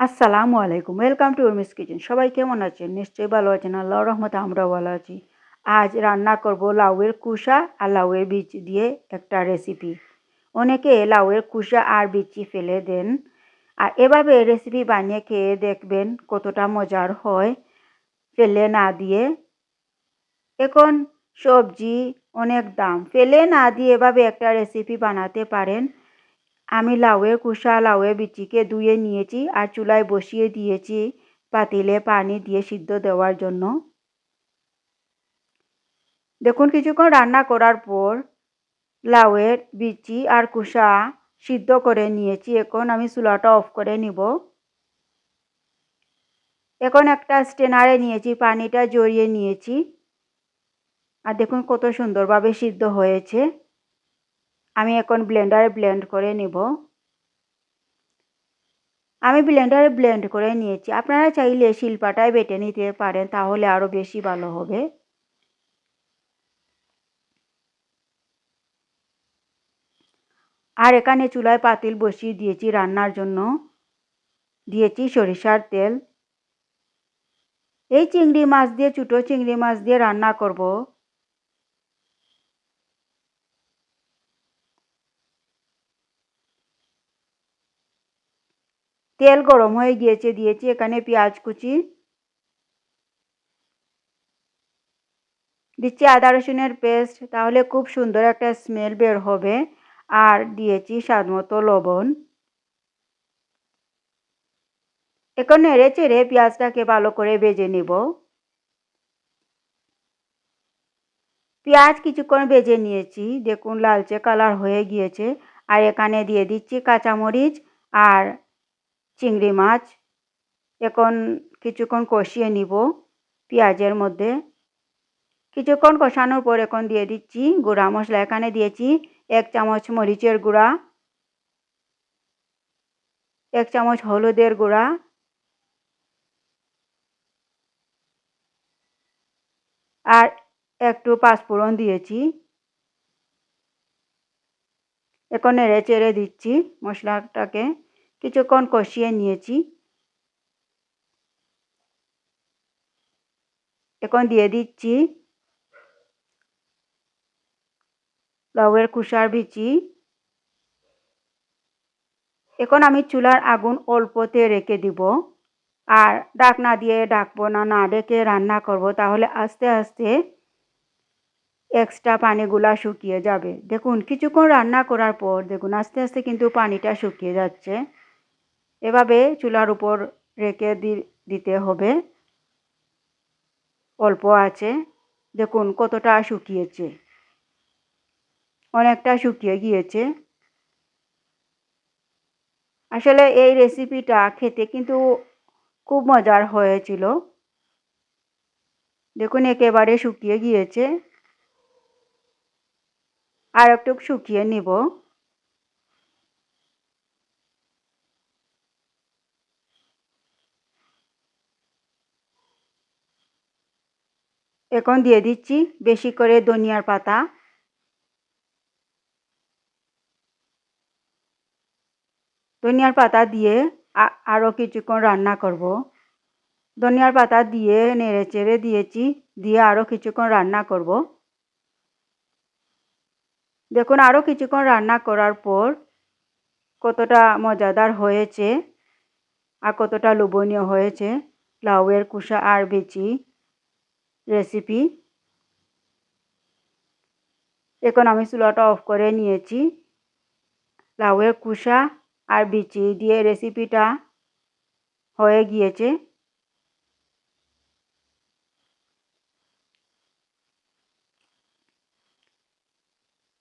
আসসালামু আলাইকুম welcome to Urmi's kitchen সবাই কেমন আছেন? নিশ্চয়ই ভালো আছেন। আল্লাহ রহমতে আমরাও ভালো আছি। আজ রান্না করব লাউয়ের কুসা আর লাউয়ের বীজ দিয়ে একটা রেসিপি অনেকে লাউয়ের কুসা আর বিচি ফেলে দেন। আর এভাবে রেসিপি বানিয়ে খেয়ে দেখবেন কতটা মজার হয় ফেলে না দিয়ে। এখন সবজি অনেক দাম। ফেলে না দিয়ে এভাবে একটা রেসিপি বানাতে পারেন। আমি লাউয়ের কুসা লাউয়ের বিচিকে ধুয়ে নিয়েছি আর চুলায় বসিয়ে দিয়েছি পাতিলে পানি দিয়ে সিদ্ধ দেওয়ার জন্য। দেখুন, কিছুক্ষণ রান্না করার পর লাউয়ের বিচি আর কুসা সিদ্ধ করে নিয়েছি। এখন আমি চুলাটা অফ করে নিব। এখন একটা স্টেনারে নিয়েছি, পানিটা জড়িয়ে নিয়েছি। আর দেখুন কত সুন্দরভাবে সিদ্ধ হয়েছে। আমি এখন ব্লেন্ডারে ব্লেন্ড করে নিব। আমি ব্লেন্ডারে ব্লেন্ড করে নিয়েছি। আপনারা চাইলে শিল্পাটায় বেটে নিতে পারেন, তাহলে আরও বেশি ভালো হবে। আর এখানে চুলায় পাতিল বসিয়ে দিয়েছি রান্নার জন্য। দিয়েছি সরিষার তেল। এই চিংড়ি মাছ দিয়ে, ছোটো চিংড়ি মাছ দিয়ে রান্না করব। তেল গরম হয়ে গিয়েছে, দিয়েছি এখানে পেঁয়াজ কুচি। দিচ্ছি আদা রসুনের পেস্ট, তাহলে খুব সুন্দর একটা স্মেল বের হবে। আর দিয়েছি স্বাদ মতো লবণ। এখন নেড়ে চেড়ে পেঁয়াজটাকে ভালো করে ভেজে নেব। পেঁয়াজ কিছুক্ষণ ভেজে নিয়েছি, দেখুন লালচে কালার হয়ে গিয়েছে। আর এখানে দিয়ে দিচ্ছি কাঁচামরিচ আর চিংড়ি মাছ, এখন কিছুক্ষণ কষিয়ে নিব পেঁয়াজের মধ্যে। কিছুক্ষণ কষানোর পর এখন দিয়ে দিচ্ছি গুঁড়া মশলা। এখানে দিয়েছি এক চামচ মরিচের গুঁড়া, এক চামচ হলুদের গুঁড়া, আর একটু পাঁচফোড়ন দিয়েছি। এখন নেড়ে চেড়ে দিচ্ছি মশলাটাকে। কিছুক্ষণ কষিয়ে নিয়েছি। এখন দিয়ে দিচ্ছি লাউয়ের কুষার বিচি। এখন আমি চুলার আগুন অল্পতে রেখে দিব। আর ডাকনা দিয়ে ডাকবো না না ডেকে রান্না করব, তাহলে আস্তে আস্তে এক্সট্রা পানিগুলা শুকিয়ে যাবে। দেখুন, কিছুক্ষণ রান্না করার পর, দেখুন, আস্তে আস্তে কিন্তু পানিটা শুকিয়ে যাচ্ছে। এভাবে চুলার উপর রেখে দিতে হবে। অল্প আছে। দেখুন কতটা শুকিয়েছে। অনেকটা শুকিয়ে গিয়েছে। আসলে এই রেসিপিটা খেতে কিন্তু খুব মজার হয়েছিল। দেখুন একেবারে শুকিয়ে গিয়েছে। আর একটু শুকিয়ে নিব। এখন দিয়ে দিচ্ছি বেশি করে ধনিয়ার পাতা। ধনিয়ার পাতা দিয়ে আরও কিছুক্ষণ রান্না করব। ধনিয়ার পাতা দিয়ে নেড়ে চেড়ে দিয়েছি, দিয়ে আরও কিছুক্ষণ রান্না করব। দেখুন আরও কিছুক্ষণ রান্না করার পর কতটা মজাদার হয়েছে আর কতটা লোভনীয় হয়েছে। লাউয়ের কুসা আর বেচি রেসিপি এখন আমি চুলাটা অফ করে নিয়েছি। লাউয়ের কুসা আর বিচি দিয়ে রেসিপিটা হয়ে গিয়েছে।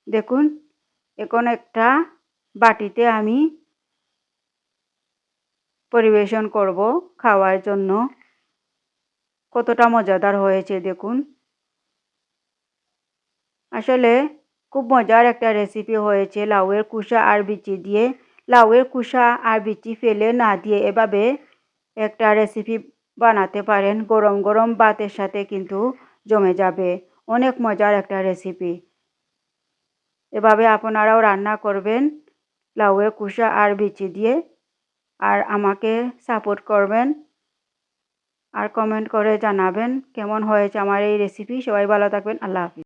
দেখুন, এখন একটা বাটিতে আমি পরিবেশন করব খাওয়ার জন্য। কতটা মজাদার হয়েছে, দেখুন। আসলে খুব মজার একটা রেসিপি হয়েছে, লাউয়ের কুসা আর বিচি দিয়ে। লাউয়ের কুসা আর বিচি ফেলে না দিয়ে এভাবে একটা রেসিপি বানাতে পারেন। গরম গরম ভাতের সাথে কিন্তু জমে যাবে। অনেক মজার একটা রেসিপি এভাবে আপনারাও রান্না করবেন লাউয়ের কুসা আর বিচি দিয়ে। আর আমাকে সাপোর্ট করবেন। আর কমেন্ট করে জানাবেন কেমন হয়েছে আমার এই রেসিপি সবাই ভালো থাকবেন। আল্লাহ হাফিজ।